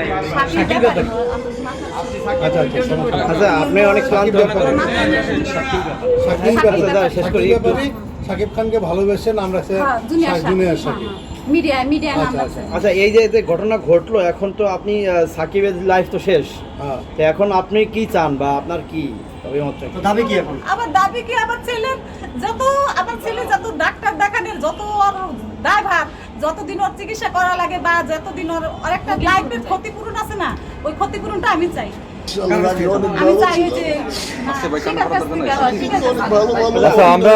ব্যাপারে আচ্ছা আচ্ছা। আচ্ছা আপনি অনেক ক্লান্ত শেষ করি। খানকে ভালোবেসেন আমরা সে হ্যাঁ, মিডিয়া নাম আচ্ছা, আচ্ছা এই যে যে ঘটনা ঘটলো এখন তো আপনি সাকিবের লাইফ তো শেষ। হ্যাঁ। তো এখন আপনি কি চান বা আপনার কি দাবি কি এখন? আমার দাবি কি আমার ছেলে? যত আমার ছেলে যত ডাক্তার দেখানোর যত যতদিন ওর চিকিৎসা করা লাগে বা যতদিন ওর একটা লাইফের ক্ষতিপূরণ আছে না ওই ক্ষতিপূরণটা আমি চাই। আচ্ছা আমরা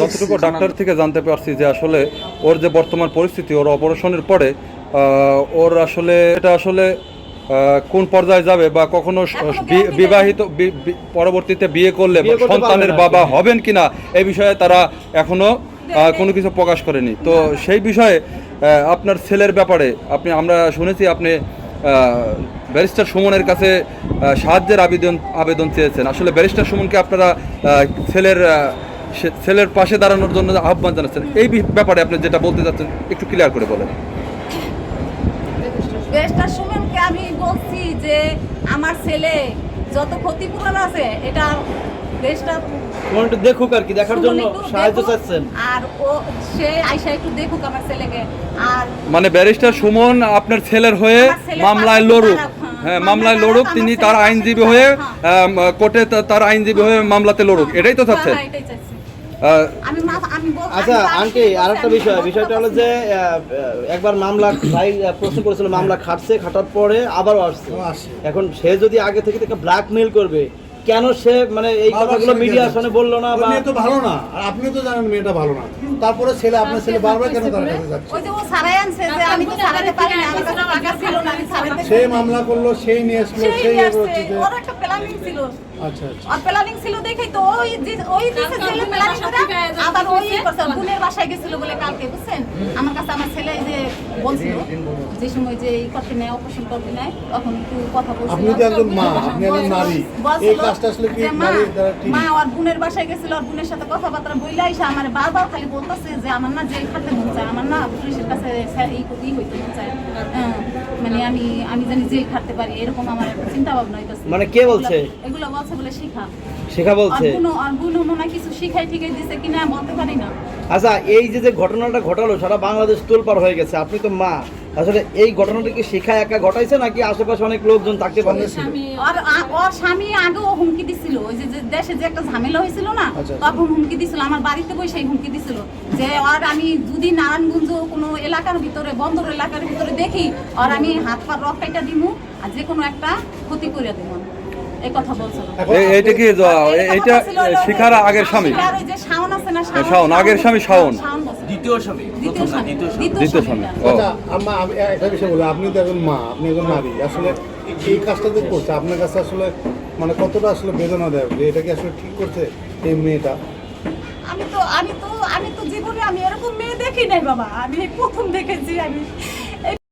যতটুকু ডাক্তার থেকে জানতে পারছি যে আসলে ওর যে বর্তমান পরিস্থিতি ওর অপারেশনের পরে ওর আসলে এটা আসলে কোন পর্যায়ে যাবে বা কখনো বি- বিবাহিত পরবর্তীতে বিয়ে করলে সন্তানের বাবা হবেন কিনা এই বিষয়ে তারা এখনও কোনো কিছু প্রকাশ করেনি। তো সেই বিষয়ে আপনার ছেলের ব্যাপারে আপনি, আমরা শুনেছি আপনি ব্যারিস্টার সুমনের কাছে সাহায্যের আবেদন আবেদন চেয়েছেন। আসলে ব্যারিস্টার সুমনকে আপনারা ছেলের ছেলের পাশে দাঁড়ানোর জন্য আহ্বান জানাচ্ছেন। এই ব্যাপারে আপনি যেটা বলতে চাচ্ছেন, একটু ক্লিয়ার করে বলেন। বেস্টার সুমনকে আমি বলছি যে, আমার ছেলে যত ক্ষতিপূরণ আছে, এটা একটু দেখুক আর কি দেখার জন্য সাহায্য চাচ্ছেন আর ও সে আইসা একটু দেখুক আমার ছেলেকে আর মানে ব্যারিস্টার সুমন আপনার ছেলের হয়ে মামলায় লড়ুক হ্যাঁ। হ্যাঁ মামলায় লড়ুক তিনি তার আইনজীবী হয়ে হ্যাঁ। কোর্টে তার আইনজীবী হয়ে মামলাতে লড়ুক এটাই তো চাচ্ছেন হ্যাঁ, এটাই চাচ্ছি। আহ, আমি মা- আমি বল- আচ্ছা আন্টি আর একটা বিষয় বিষয়টা হলো যে একবার মামলা ভাই প্রশ্ন করেছিল মামলা খাটছে খাটার পরে আবারও আসছে এখন সে যদি আগে থেকে থেকে ব্ল্যাকমেল করবে কেন সে মানে এই কথাগুলো মিডিয়া। সামনে বলল না বা মেয়ে তো ভালো না। আর আপনিও তো জানেন মেয়েটা ভালো না। তারপরে ছেলে আপনার ছেলে বারবার কেন তার কাছে যাচ্ছে? ওই যে ও সারাই আনছে যে আমি তো সারাতে পারি না আমার কাছে টাকা ছিল না আমি সারাতে সেই মামলা করল সেই নিয়ে আসলো সেই ওর একটা প্ল্যানিং ছিল। আচ্ছা আচ্ছা। আর প্ল্যানিং ছিল দেখেই তো ওই যে- ওই দিছে ছেলে প্ল্যানিং করে আবার ওই করছে বোনের বাসায় গেছিল বলে কালকে বুঝছেন? আমার কাছে আমার ছেলে এই যে বলছিল যে সময় যে এই করতে নেয় অপারেশন করতে নেয় তখন একটু কথা বলছিল। আপনি তো একজন মা, আপনি একজন নারী। এই কাজটা আসলে কি যে মা, দ্বারা ঠিক? মা ওর বোনের বাসায় গেছিল ওর বোনের সাথে কথাবার্তা বইলা এসে আমার বারবার খালি বলতেছে যে আমার না জেল খাটতে মন চায় আমার না পুলিশের কাছে স্যার এই হইতে মন চায়। হ্যাঁ, মানে আমি আমি জানি জেল খাটতে পারি এরকম আমার একটা চিন্তা ভাবনা হইতেছে। মানে কে বলছে? এগুলো বলছে বলে শিখা। শেখা বলছে? বুনো আর বুনো মনে কিছু শিখাই ঠিকাই দিছে কিনা বলতে পারি না। আচ্ছা এই যে যে ঘটনাটা ঘটালো সারা বাংলাদেশ তোলপাড় হয়ে গেছে। আপনি তো মা। আসলে এই ঘটনাটা কি শিখা একা ঘটাইছে নাকি আশেপাশে অনেক লোকজন থাকতে পারে আর ওর স্বামী আগেও হুমকি দিছিল। দেশে যে একটা ঝামেলা হয়েছিল না আচ্ছা। তখন হুমকি দিছিল আমার বাড়িতে বসে হুমকি দিছিল। যে আর আমি যদি নারায়ণগঞ্জ কোনো এলাকার ভিতরে বন্দর এলাকার ভিতরে দেখি আর আমি হাত পা রকাইটা দিমু আর যে কোনো একটা ক্ষতি করে দেবো কি শিখার স্বামী? শাওন আগের স্বামী শাওন। দ্বিতীয় স্বামী। দ্বিতীয় স্বামী। আচ্ছা আম্মা আমি একটা বিষয় বলি আপনি তো একজন মা আপনি একজন নারী। আসলে এই কাজটা যে করছে আপনার কাছে আসলে মানে কতটা আসলে বেদনা দেয় যে এটা কি আসলে ঠিক করছে এই মেয়েটা? আমি তো আমি তো আমি তো জীবনে আমি এরকম মেয়ে দেখি নাই বাবা। আমি প্রথম দেখেছি আমি